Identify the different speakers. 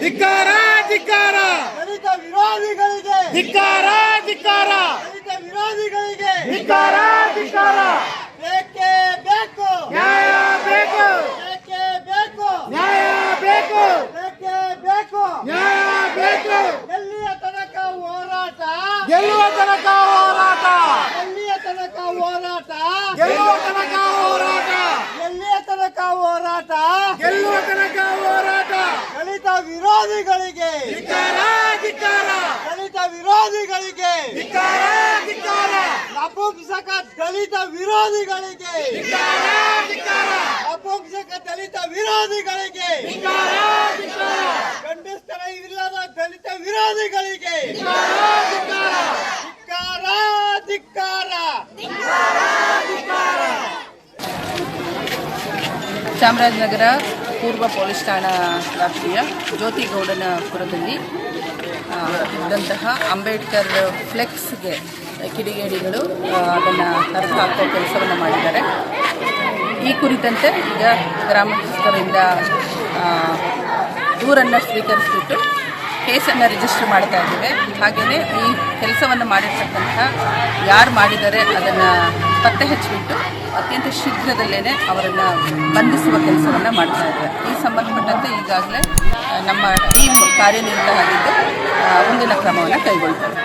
Speaker 1: ಧಿಕ್ಕಾರ ಧಿಕ್ಕಾರ.
Speaker 2: ದಲಿತ ವಿರೋಧಿಗಳಿಗೆ.
Speaker 1: ಧಿಕ್ಕಾರ ಧಿಕ್ಕಾರ.
Speaker 2: ದಲಿತ ವಿರೋಧಿಗಳಿಗೆ.
Speaker 1: ಧಿಕ್ಕಾರ ಧಿಕ್ಕಾರ.
Speaker 2: ಬೇಕೇ ಬೇಕು?
Speaker 1: ನ್ಯಾಯ ಬೇಕು.
Speaker 2: ಬೇಕೇ ಬೇಕು?
Speaker 1: ನ್ಯಾಯ ಬೇಕು.
Speaker 2: ಬೇಕೇ ಬೇಕು?
Speaker 1: ನ್ಯಾಯ ಬೇಕು.
Speaker 2: ಎಲ್ಲಿಯ ತನಕ ಹೋರಾಟ.
Speaker 1: ಗೆಲ್ಲುವ ತನಕ ಹೋರಾಟ.
Speaker 2: ಎಲ್ಲಿಯ ತನಕ ಹೋರಾಟ.
Speaker 1: ಗೆಲ್ಲುವ
Speaker 2: ವಿರೋಧಿಗಳಿಗೆ.
Speaker 1: ಧಿಕ್ಕಾರ ಧಿಕ್ಕಾರ
Speaker 2: ದಲಿತ ವಿರೋಧಿಗಳಿಗೆ.
Speaker 1: ಧಿಕ್ಕಾರ ಧಿಕ್ಕಾರ
Speaker 2: ನಪುಂಸಕ ದಲಿತ ವಿರೋಧಿಗಳಿಗೆ.
Speaker 1: ಧಿಕ್ಕಾರ ಧಿಕ್ಕಾರ
Speaker 2: ನಪುಂಸಕ ದಲಿತ ವಿರೋಧಿಗಳಿಗೆ.
Speaker 1: ಧಿಕ್ಕಾರ ಧಿಕ್ಕಾರ
Speaker 2: ಗಂಡಸ್ತರ ಇಲ್ಲದ ದಲಿತ ವಿರೋಧಿಗಳಿಗೆ.
Speaker 1: ಧಿಕ್ಕಾರ
Speaker 2: ಧಿಕ್ಕಾರ ಧಿಕ್ಕಾರ
Speaker 3: ಚಾಮರಾಜನಗರ ಪೂರ್ವ ಪೊಲೀಸ್ ಠಾಣಾ ವ್ಯಾಪ್ತಿಯ ಜ್ಯೋತಿಗೌಡನಪುರದಲ್ಲಿ ಇದ್ದಂತಹ ಅಂಬೇಡ್ಕರ್ ಫ್ಲೆಕ್ಸ್ಗೆ ಕಿಡಿಗೇಡಿಗಳು ಅದನ್ನು ಹರಿದು ಹಾಕೋ ಕೆಲಸವನ್ನು ಮಾಡಿದ್ದಾರೆ. ಈ ಕುರಿತಂತೆ ಈಗ ಗ್ರಾಮಸ್ಥರಿಂದ ದೂರನ್ನು ಸ್ವೀಕರಿಸಿಬಿಟ್ಟು ಕೇಸನ್ನು ರಿಜಿಸ್ಟರ್ ಮಾಡ್ತಾ ಇದ್ದೇವೆ. ಹಾಗೆಯೇ ಈ ಕೆಲಸವನ್ನು ಮಾಡಿರ್ತಕ್ಕಂಥ ಯಾರು ಮಾಡಿದ್ದಾರೆ ಅದನ್ನು ಪತ್ತೆ ಹಚ್ಚಿಬಿಟ್ಟು ಅತ್ಯಂತ ಶೀಘ್ರದಲ್ಲೇ ಅವರನ್ನು ಬಂಧಿಸುವ ಕೆಲಸವನ್ನು ಮಾಡ್ತಾ ಇದ್ದಾರೆ. ಈ ಸಂಬಂಧಪಟ್ಟಂತೆ ಈಗಾಗಲೇ ನಮ್ಮ ಟೀಮ್ ಕಾರ್ಯನಿರ್ವಹಿಸಿದ್ದು ಮುಂದಿನ ಕ್ರಮವನ್ನು ಕೈಗೊಳ್ತಾರೆ